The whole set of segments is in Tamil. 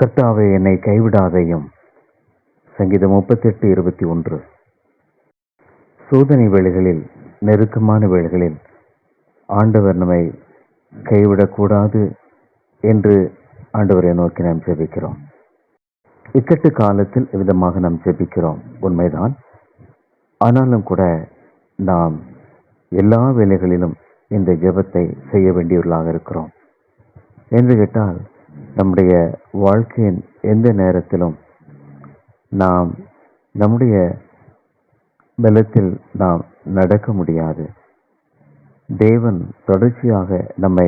கர்த்தாவை என்னை கைவிடாதையும். சங்கீதம் முப்பத்தெட்டு இருபத்தி ஒன்று. சோதனை வேளைகளில் நெருக்கமான வேளைகளில் ஆண்டவர் நம்மை கைவிடக்கூடாது என்று ஆண்டவரை நோக்கி நாம் ஜெபிக்கிறோம். இக்கட்டு காலத்தில் விதமாக நாம் ஜெபிக்கிறோம். உண்மைதான். ஆனாலும் கூட நாம் எல்லா வேலைகளிலும் இந்த ஜெபத்தை செய்ய வேண்டியவர்களாக இருக்கிறோம். என்று கேட்டால் நம்முடைய வாழ்க்கையின் எந்த நேரத்திலும் நாம் நம்முடைய பலத்தில் நாம் நடக்க முடியாது. தேவன் தொடர்ச்சியாக நம்மை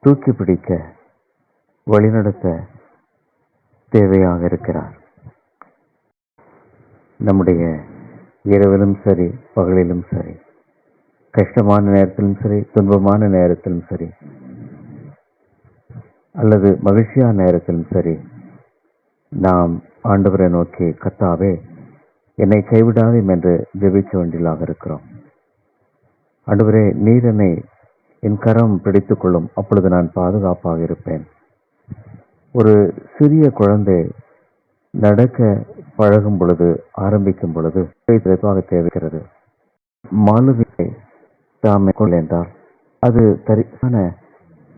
தூக்கி பிடிக்க வழிநடத்த தேவையாக இருக்கிறார். நம்முடைய இரவிலும் சரி பகலிலும் சரி கஷ்டமான நேரத்திலும் சரி துன்பமான நேரத்திலும் சரி அல்லது மகிழ்ச்சியான நேரத்திலும் சரி நாம் ஆண்டவரை நோக்கி கத்தாவே என்னை கைவிடாதீம் என்று ஜெபிக்க வேண்டியதாக இருக்கிறோம். ஆண்டவரே நீர் என்னை என் கரம் பிடித்து கொள்ளும் அப்பொழுது நான் பாதுகாப்பாக இருப்பேன். ஒரு சிறிய குழந்தை நடக்க பழகும் பொழுது ஆரம்பிக்கும் பொழுது சிறப்பாக தேவைக்கிறது. மாலுவியை தாமே கொள் என்றால் அது சரியான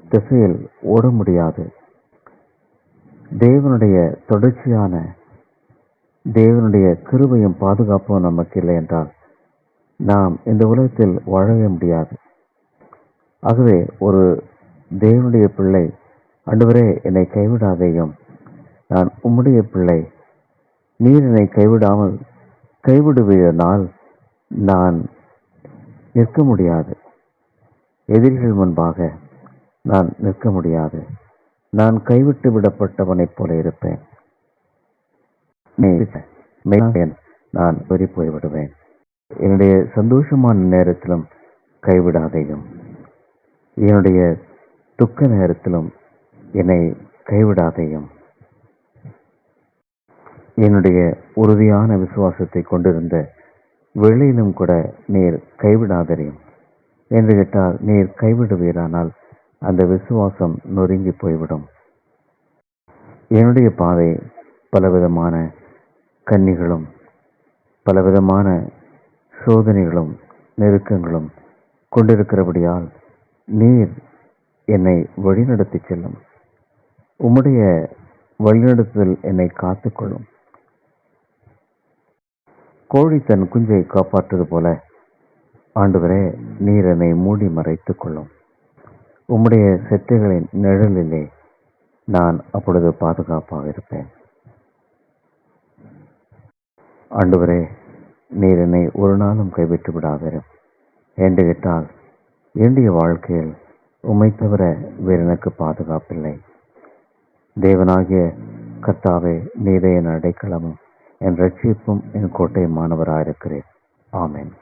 திசையில் ஓட முடியாது. தேவனுடைய தொடர்ச்சியான தேவனுடைய கிருபையும் பாதுகாப்பும் நமக்கு இல்லை என்றால் நாம் இந்த உலகத்தில் வாழவே முடியாது. ஆகவே ஒரு தேவனுடைய பிள்ளை அன்றுவரே என்னை கைவிடாதேயும் நான் உம்முடைய பிள்ளை நீர் என்னை கைவிடாமல் கைவிடுவதனால் நான் நிற்க முடியாது. எதிரிகள் முன்பாக நான் நிற்க முடியாது. நான் கைவிட்டு விடப்பட்டவனைப் போல இருப்பேன். நான் வெறி போய்விடுவேன் என்னுடைய சந்தோஷமான நேரத்திலும் கைவிடாதையும். என்னுடைய துக்க நேரத்திலும் என்னை கைவிடாதையும். என்னுடைய உறுதியான விசுவாசத்தை கொண்டிருந்த வெளியிலும் கூட நீர் கைவிடாதரையும் என்று கேட்டால் நீர் கைவிடுவீரானால் அந்த விசுவாசம் நொறுங்கி போய்விடும். என்னுடைய பாதை பலவிதமான கன்னிகளும் பலவிதமான சோதனைகளும் நெருக்கங்களும் கொண்டிருக்கிறபடியால் நீர் என்னை வழிநடத்தி செல்லும். உம்முடைய வழிநடத்துதல் என்னை காத்துக்கொள்ளும். கோழி தன் குஞ்சை காப்பாற்றுவது போல ஆண்டுவரே நீர் என்னை மூடி மறைத்துக் கொள்ளும். உம்முடைய செட்டுகளின் நிழலிலே நான் அப்பொழுது பாதுகாப்பாக இருப்பேன். ஆண்டவரே நீர் என்னை ஒரு நாளும் கைவிட்டு விடாதிரும் என்று கேட்டால் என்னுடைய வாழ்க்கையில் உம்மை தவிர வேறு எனக்கு பாதுகாப்பில்லை. தேவனாகிய கத்தாவே நீரே என் அடைக்கலமும் என் ரட்சிப்பும் என் கோட்டையுமானவராயிருக்கிறேன் ஆமேன்.